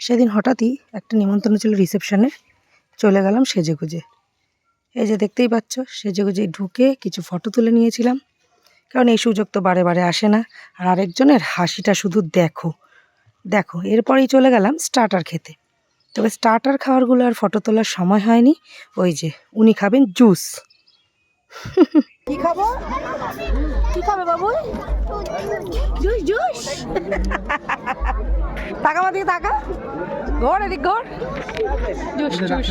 সেদিন হঠাৎই একটা নিমন্ত্রণ ছিল রিসেপশনের। চলে গেলাম সেজে গুজে এই যে দেখতেই পাচ্ছ সেজে গুজে ঢুকে কিছু ফটো তুলে নিয়েছিলাম। কারণ এই সুযোগ তো বারে বারে আসে না। আর আরেকজনের হাসিটা শুধু দেখো। দেখো, এরপরেই চলে গেলাম স্টার্টার খেতে। তবে স্টার্টার খাওয়ারগুলো আর ফটো তোলার সময় হয়নি। ওই যে, উনি খাবেন জুস। কি খাব? কি খাবে বাবু জুস জুস। টাকা আমার দিকে টাকা ঘর এদিক ঘর। Juice juice.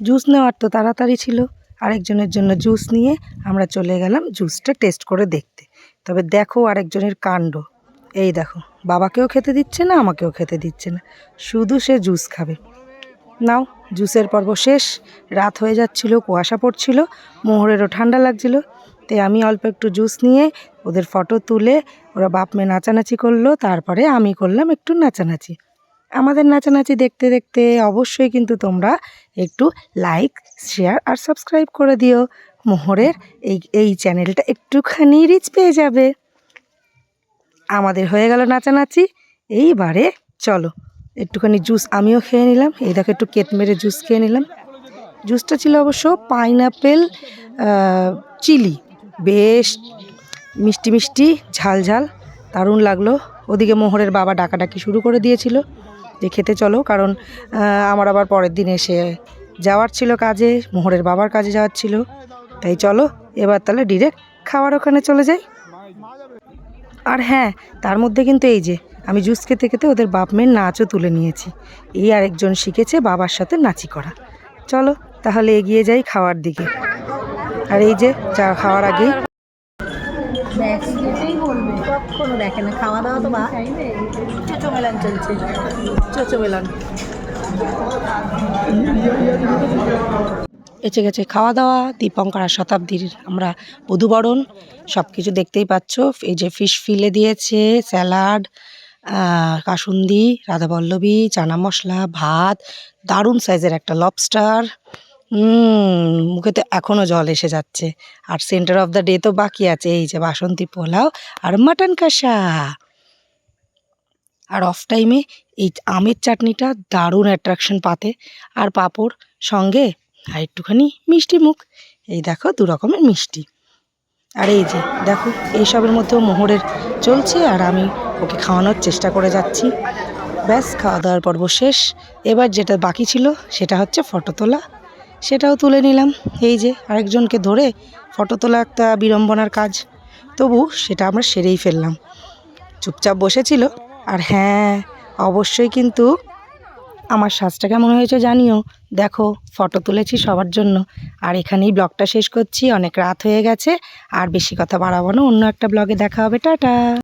জুস নেওয়ার তো তাড়াতাড়ি ছিল। আরেকজনের জন্য জুস নিয়ে আমরা চলে গেলাম জুসটা টেস্ট করে দেখতে। তবে দেখো আরেকজনের কাণ্ড। এই দেখো বাবাকেও খেতে দিচ্ছে না আমাকেও খেতে দিচ্ছে না। শুধু সে জুস খাবে। নাও জুসের পর্ব শেষ। রাত হয়ে যাচ্ছিল কুয়াশা পড়ছিল মোহরেরও ঠান্ডা লাগছিল। তাই আমি অল্প একটু জুস নিয়ে ওদের ফটো তুলে ওরা বাপ মেয়ে নাচানাচি করল, তারপরে আমি করলাম একটু নাচানাচি। আমাদের নাচানাচি দেখতে দেখতে অবশ্যই কিন্তু তোমরা একটু লাইক শেয়ার আর সাবস্ক্রাইব করে দিও। মোহরের এই এই চ্যানেলটা একটুখানি রিচ পেয়ে যাবে। আমাদের হয়ে গেল নাচানাচি, এইবারে চলো, একটুখানি জুস আমিও খেয়ে নিলাম। এই দেখো একটু কেট মেরে জুস খেয়ে নিলাম। জুসটা ছিল অবশ্য পাইনাপেল চিলি বেশ মিষ্টি মিষ্টি, ঝাল ঝাল। দারুণ লাগল। ওদিকে মোহরের বাবা ডাকাডাকি শুরু করে দিয়েছিল যে খেতে চলো, কারণ আমার আবার পরের দিন এসে যাওয়ার ছিল কাজে, মোহরের বাবার কাজে যাওয়ার ছিল। তাই চলো, এবার তাহলে ডিরেক্ট খাওয়ার ওখানে চলে যাই। আর হ্যাঁ তার মধ্যে কিন্তু এই যে, আমি জুস খেতে খেতে ওদের বাপ মেয়ের নাচও তুলে নিয়েছি। এই আরেকজন শিখেছে বাবার সাথে নাচি করা। চলো, তাহলে এগিয়ে যাই খাওয়ার দিকে। আর এই যে চা খাওয়ার আগে কখনো দেখে না খাওয়া দাওয়া তো বা চোচো মেলান চলছে। চোচো মেলান এসে গেছে খাওয়া দাওয়া দীপঙ্কর আর শতাব্দীর আমরা বধুবরণ সব কিছু দেখতেই পাচ্ছ। এই যে ফিশ ফিলে দিয়েছে স্যালাড কাসুন্দি রাধাবল্লভী চানা মশলা ভাত দারুণ সাইজের একটা লবস্টার মুখে তো এখনও জল এসে যাচ্ছে। আর সেন্টার অফ দ্য ডে তো বাকি আছে, এই যে বাসন্তী পোলাও আর মাটন কষা। আর অফ টাইমে এই আমের চাটনিটা দারুণ অ্যাট্রাকশন পাতে। আর পাঁপড় সঙ্গে আর একটুখানি মিষ্টি মুখ। এই দেখো দু রকমের মিষ্টি। আর এই যে দেখো, এইসবের মধ্যেও মোহরের চলছে আর আমি ওকে খাওয়ানোর চেষ্টা করে যাচ্ছি। ব্যাস খাওয়া দাওয়ার পর্ব শেষ। এবার যেটা বাকি ছিল সেটা হচ্ছে ফটো তোলা। সেটাও তুলে নিলাম। এই যে আরেকজনকে ধরে ফটো তোলা একটা বিড়ম্বনার কাজ। তবু সেটা আমরা সেরেই ফেললাম। চুপচাপ বসেছিল। আর হ্যাঁ অবশ্যই কিন্তু আমার সাজটা কেমন হয়েছে জানিও। দেখো, ফটো তুলেছি সবার জন্য। আর এখানেই ব্লগটা শেষ করছি। অনেক রাত হয়ে গেছে। আর বেশি কথা বাড়াবো না। অন্য একটা ব্লগে দেখা হবে। টাটা।